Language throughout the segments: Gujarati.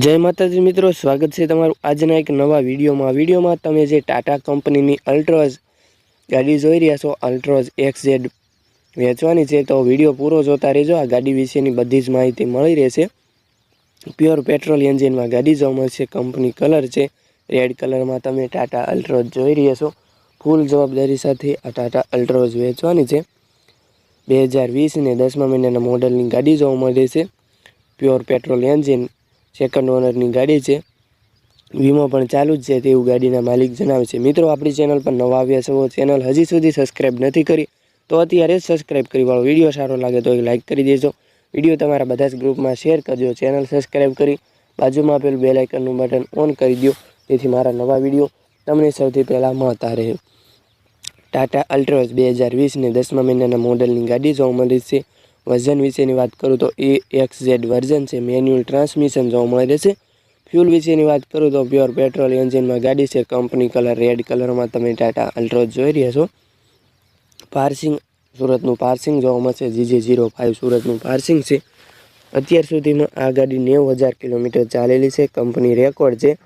જય માતાજી મિત્રો, સ્વાગત છે તમારું આજના એક નવા વિડીયોમાં. વિડીયોમાં તમે જે ટાટા કંપનીની અલ્ટ્રોઝ ગાડી જોઈ રહ્યા છો, અલ્ટ્રોઝ એક્સ ઝેડ વેચવાની છે, તો વીડિયો પૂરો જોતા રહેજો. આ ગાડી વિશેની બધી જ માહિતી મળી રહેશે. પ્યોર પેટ્રોલ એન્જિનમાં ગાડી જોવા મળશે, કંપની કલર છે, રેડ કલરમાં તમે ટાટા અલ્ટ્રોઝ જોઈ રહ્યા છો. ફૂલ જવાબદારી સાથે આ ટાટા અલ્ટ્રોઝ વેચવાની છે. બે હજાર વીસ ને દસમા મહિનાના મોડલની ગાડી જોવા મળે છે પ્યોર પેટ્રોલ એન્જિન સેકન્ડ ઓનરની ગાડી છે. વીમો પણ ચાલુ જ છે તેવું ગાડીના માલિક જણાવે છે. મિત્રો, આપણી ચેનલ પર નવા આવ્યા છો ચેનલ હજી સુધી સબસ્ક્રાઈબ નથી કરી, તો અત્યારે જ સબસ્ક્રાઈબ કરી વાળો. વીડિયો સારો લાગે તો એક લાઇક કરી દેજો. વીડિયો તમારા બધા જ ગ્રુપમાં શેર કરજો. ચેનલ સબસ્ક્રાઈબ કરી બાજુમાં આપેલું બેલ આઇકનનું બટન ઓન કરી દો. જેથી મારા નવા વીડિયો તમને સૌથી પહેલાં મળતા રહે. ટાટા અલ્ટ્રોઝ બે હજાર વીસને દસમા મહિનાના મોડલની ગાડી જોવા મળી છે. વજન વિશેની વાત કરું તો એ એક્સ ઝેડ વર્ઝન છે. મેન્યુઅલ ટ્રાન્સમિશન જોવા મળે છે. ફ્યુલ વિશેની વાત કરું તો પ્યોર પેટ્રોલ એન્જિનમાં ગાડી છે. કંપની કલર રેડ કલરમાં તમે ટાટા અલ્ટ્રોઝ જોઈ રહ્યા છો. પાર્સિંગ સુરતનું પાર્સિંગ જોવા મળશે. જીજે ઝીરો ફાઇવ સુરતનું પાર્સિંગ છે. અત્યાર સુધીમાં આ ગાડી નેવું હજાર કિલોમીટર ચાલેલી છે. કંપની રેકોર્ડ છે.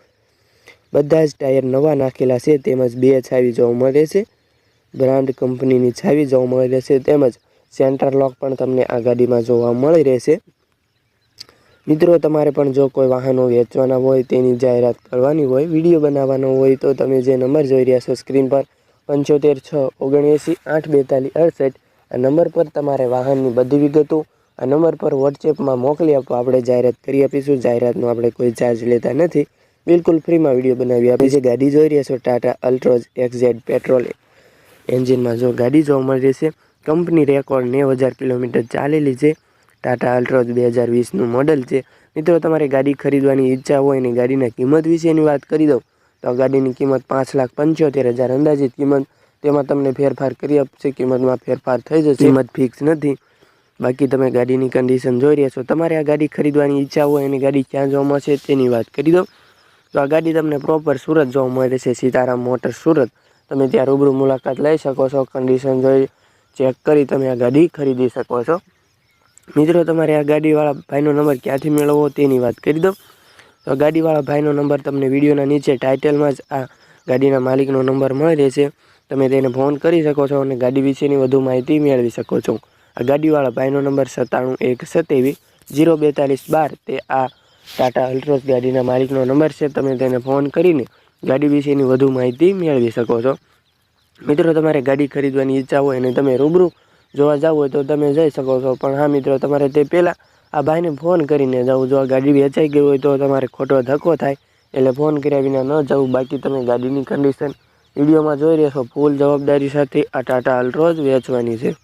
બધા જ ટાયર નવા નાખેલા છે. તેમજ બે છાવી જોવા મળે છે. બ્રાન્ડ કંપનીની છાવી જોવા મળે છે. તેમજ સેન્ટર લોક પણ તમને આ ગાડીમાં જોવા મળી રહેશે. મિત્રો, તમારે પણ જો કોઈ વાહનો વેચવાના હોય, તેની જાહેરાત કરવાની હોય, વીડિયો બનાવવાનો હોય, તો તમે જે નંબર જોઈ રહ્યા છો સ્ક્રીન પર, પંચોતેર છ ઓગણએંસી આઠ બેતાલીસ અડસઠ, આ નંબર પર તમારે વાહનની બધી વિગતો, આ નંબર પર વોટ્સએપમાં મોકલી આપો. આપણે જાહેરાત કરી આપીશું. જાહેરાતનો આપણે કોઈ ચાર્જ લેતા નથી. બિલકુલ ફ્રીમાં વીડિયો બનાવી આપી છે. ગાડી જોઈ રહ્યા છો ટાટા અલ્ટ્રોઝ એક્ઝેડ પેટ્રોલ એન્જિનમાં જો ગાડી જોવા મળી રહેશે. કંપની રેકોર્ડ નેવ હજાર કિલોમીટર ચાલેલી છે. ટાટા અલ્ટ્રોઝ બે હજાર વીસનું મોડલ છે. મિત્રો, તમારે ગાડી ખરીદવાની ઈચ્છા હોય અને ગાડીના કિંમત વિશેની વાત કરી દઉં, તો ગાડીની કિંમત પાંચ લાખ પંચોતેર હજાર અંદાજિત કિંમત. તેમાં તમને ફેરફાર કરી આપશે. કિંમતમાં ફેરફાર થઈ જશે. કિંમત ફિક્સ નથી. બાકી તમે ગાડીની કન્ડિશન જોઈ રહ્યા છો. તમારે આ ગાડી ખરીદવાની ઈચ્છા હોય અને ગાડી ક્યાં જોવા મળશે તેની વાત કરી દો તો આ ગાડી તમને પ્રોપર સુરત જોવા મળે છે. સીતારામ મોટર સુરત. તમે ત્યાં રૂબરૂ મુલાકાત લઈ શકો છો. કન્ડિશન જોઈ ચેક કરી તમે આ ગાડી ખરીદી શકો છો. મિત્રો, તમારે આ ગાડીવાળા ભાઈનો નંબર ક્યાંથી મેળવવો તેની વાત કરી દો તો ગાડીવાળા ભાઈનો નંબર તમને વિડીયોના નીચે ટાઇટલમાં જ આ ગાડીના માલિકનો નંબર મળી રહેશે. તમે તેને ફોન કરી શકો છો અને ગાડી વિશેની વધુ માહિતી મેળવી શકો છો. આ ગાડીવાળા ભાઈનો નંબર સત્તાણું એક સત્યાવીસ જીરો બેતાલીસ બાર તે આ ટાટા અલ્ટ્રોસ ગાડીના માલિકનો નંબર છે. તમે તેને ફોન કરીને ગાડી વિશેની વધુ માહિતી મેળવી શકો છો. મિત્રો, તમારે ગાડી ખરીદવાની ઈચ્છા હોય અને તમે રૂબરૂ જોવા જાવ હોય તો તમે જઈ શકો છો. પણ હા, મિત્રો, તમારે તે પહેલાં આ ભાઈને ફોન કરીને જવું. જો આ ગાડી વેચાઈ ગઈ હોય તો તમારે ખોટો ધક્કો થાય. એટલે ફોન કર્યા વિના ન જવું. બાકી તમે ગાડીની કન્ડિશન વિડીયોમાં જોઈ રહેશો. ફૂલ જવાબદારી સાથે આ ટાટા અલ્ટ્રોઝ વેચવાની છે.